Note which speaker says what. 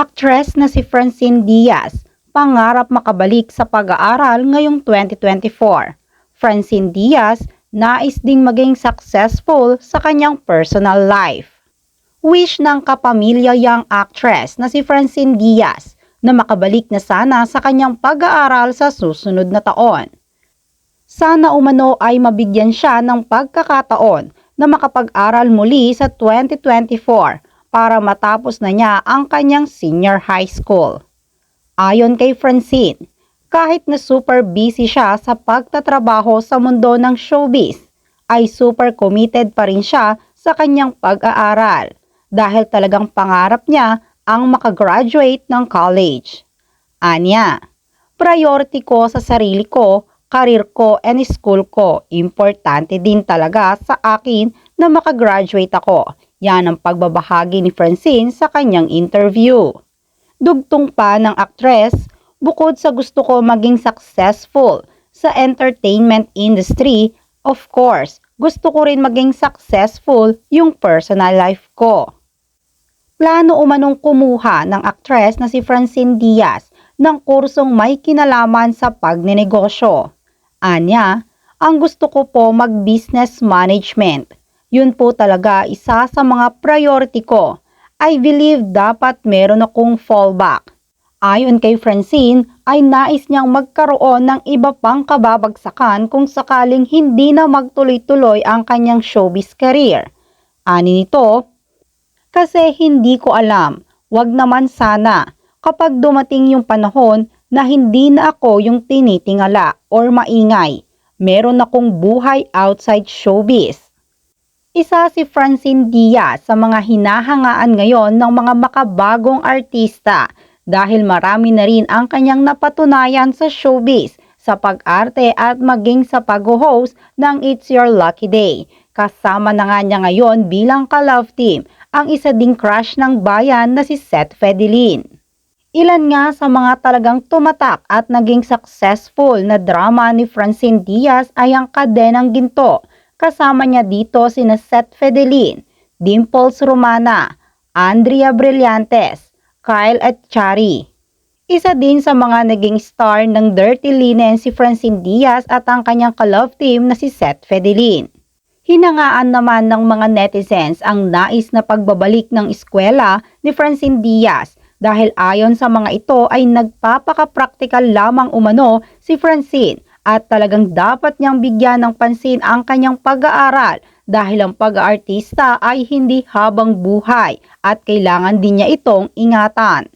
Speaker 1: Actress na si Francine Diaz, pangarap makabalik sa pag-aaral ngayong 2024. Francine Diaz, nais ding maging successful sa kanyang personal life. Wish ng kapamilya young actress na si Francine Diaz na makabalik na sana sa kanyang pag-aaral sa susunod na taon. Sana umano ay mabigyan siya ng pagkakataon na makapag-aral muli sa 2024 para matapos na niya ang kanyang senior high school. Ayon kay Francine, kahit na super busy siya sa pagtatrabaho sa mundo ng showbiz, ay super committed pa rin siya sa kanyang pag-aaral dahil talagang pangarap niya ang makagraduate ng college. Anya, priority ko sa sarili ko, karir ko, and school ko. Importante din talaga sa akin na makagraduate ako. Yan ang pagbabahagi ni Francine sa kanyang interview. Dugtong pa ng actress, bukod sa gusto ko maging successful sa entertainment industry, of course, gusto ko rin maging successful yung personal life ko. Plano umanong kumuha ng actress na si Francine Diaz ng kursong may kinalaman sa pagnenegosyo. Anya, ang gusto ko po mag-business management. Yun po talaga isa sa mga priority ko. I believe dapat meron akong fallback. Ayon kay Francine, ay nais niyang magkaroon ng iba pang kababagsakan kung sakaling hindi na magtuloy-tuloy ang kanyang showbiz career. Ani nito, kasi hindi ko alam, wag naman sana kapag dumating yung panahon na hindi na ako yung tinitingala or maingay. Meron akong buhay outside showbiz. Isa si Francine Diaz sa mga hinahangaan ngayon ng mga makabagong artista dahil marami na rin ang kanyang napatunayan sa showbiz sa pag-arte at maging sa pag-host ng It's Your Lucky Day. Kasama na nga niya ngayon bilang ka-love team ang isa ding crush ng bayan na si Seth Fedelin. Ilan nga sa mga talagang tumatak at naging successful na drama ni Francine Diaz ay ang Kadenang Ginto. Kasama niya dito sina Seth Fedelin, Dimples Romana, Andrea Brillantes, Kyle at Chari. Isa din sa mga naging star ng Dirty Linen si Francine Diaz at ang kanyang ka-love team na si Seth Fedelin. Hinangaan naman ng mga netizens ang nais na pagbabalik ng eskwela ni Francine Diaz dahil ayon sa mga ito ay nagpapaka-practical lamang umano si Francine at talagang dapat niyang bigyan ng pansin ang kanyang pag-aaral dahil ang pag-aartista ay hindi habang buhay at kailangan din niya itong ingatan.